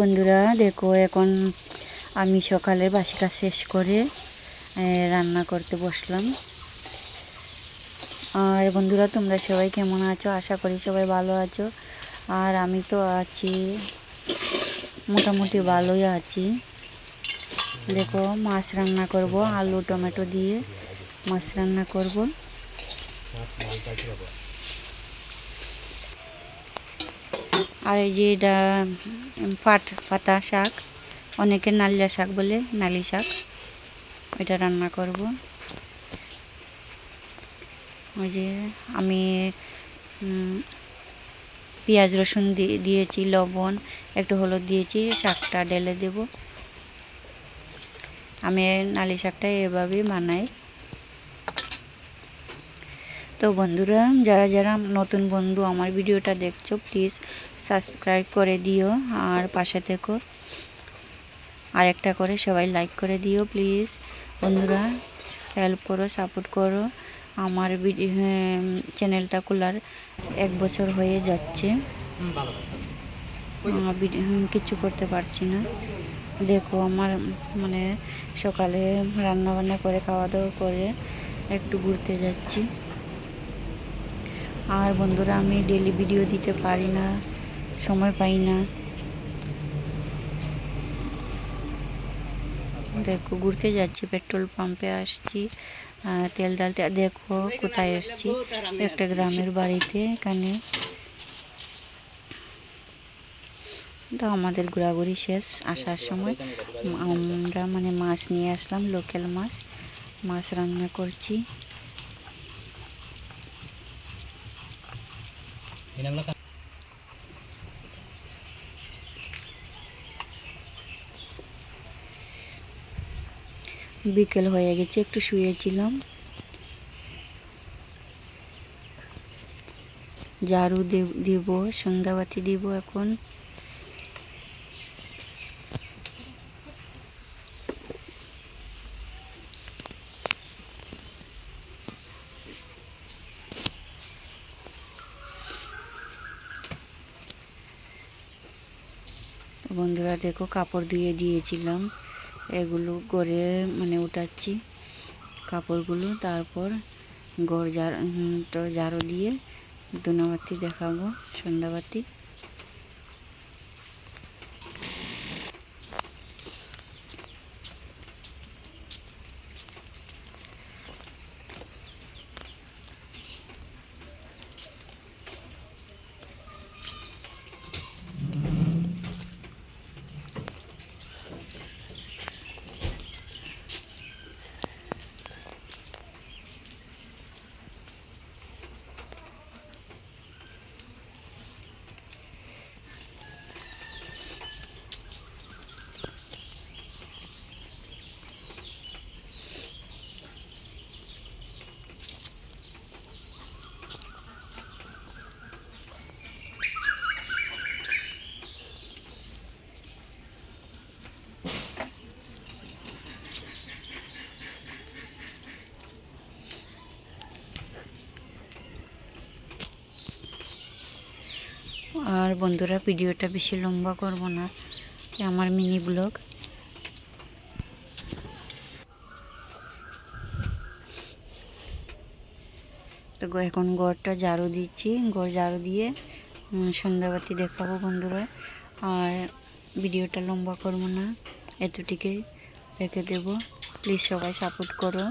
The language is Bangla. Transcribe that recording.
বন্ধুরা, দেখো এখন আমি সকালে বাসি কাজ শেষ করে রান্না করতে বসলাম। আর বন্ধুরা, তোমরা সবাই কেমন আছো? আশা করি সবাই ভালো আছো। আর আমি তো আছি, মোটামুটি ভালোই আছি। দেখো, মাছ রান্না করব, আলু, টমেটো দিয়ে মাছ রান্না করব। আর এই যে এটা পাট, পাতা শাক, অনেকে নালিয়া শাক বলে, নালি শাক। এটা রান্না করব। ওই যে আমি পেঁয়াজ রসুন দিয়ে দিয়েছি, লবণ, একটু হলুদ দিয়েছি, শাকটা ঢেলে দেব। আমি নালি শাকটা এভাবেই বানাই। তো বন্ধুরা, যারা যারা নতুন বন্ধু আমার ভিডিওটা দেখছ প্লিজ সাবস্ক্রাইব করে দিও আর পাশে থেকো। আর একটা করে সবাই লাইক করে দিও প্লিজ। বন্ধুরা হেল্প করো সাপোর্ট করো। আমার ভিডিও চ্যানেলটা খোলার এক বছর হয়ে যাচ্ছে। কিছু করতে পারছি না। দেখো আমার মানে সকালে রান্না বান্না করে খাওয়া দাওয়া করে একটু ঘুরতে যাচ্ছি। আর বন্ধুরা আমি ডেলি ভিডিও দিতে পারি না। সময় পাই না। দেখো, ঘুরতে যাচ্ছি, পেট্রোল পাম্পে আসছি তেল ডালতে। দেখো, কোথায় এসছি একটা গ্রামের বাড়িতে, এখানে। তো আমাদের ঘোরাঘুরি শেষ, আসার সময়। আমরা মানে মাছ নিয়ে আসলাম, লোকাল মাছ। মাছ রান্না করছি। বিকেল হয়ে গেছে, একটু শুয়েছিলাম। ঝাড়ু দিব সন্ধ্যাবাতি দিব এখন। বন্ধুরা, দেখো, কাপড় দিয়ে দিয়েছিলাম। এগুলো করে মানে উঠাচ্ছি কাপড়গুলো। তারপর গড় জার ঝাড়ু দিয়ে দুনাবাতি দেখাবো সন্ধ্যাবাতি। আর বন্ধুরা, ভিডিওটা বেশি লম্বা করব না। আমার মিনি ব্লগ। তো এখন গড়টা ঝাড়ু দিচ্ছি। গড় ঝাড়ু দিয়ে সন্ধ্যাবাতি দেখাবো বন্ধুরা। আর ভিডিওটা লম্বা করব না এতটিকে রেখে দেবো। প্লিজ সবাই সাপোর্ট করো।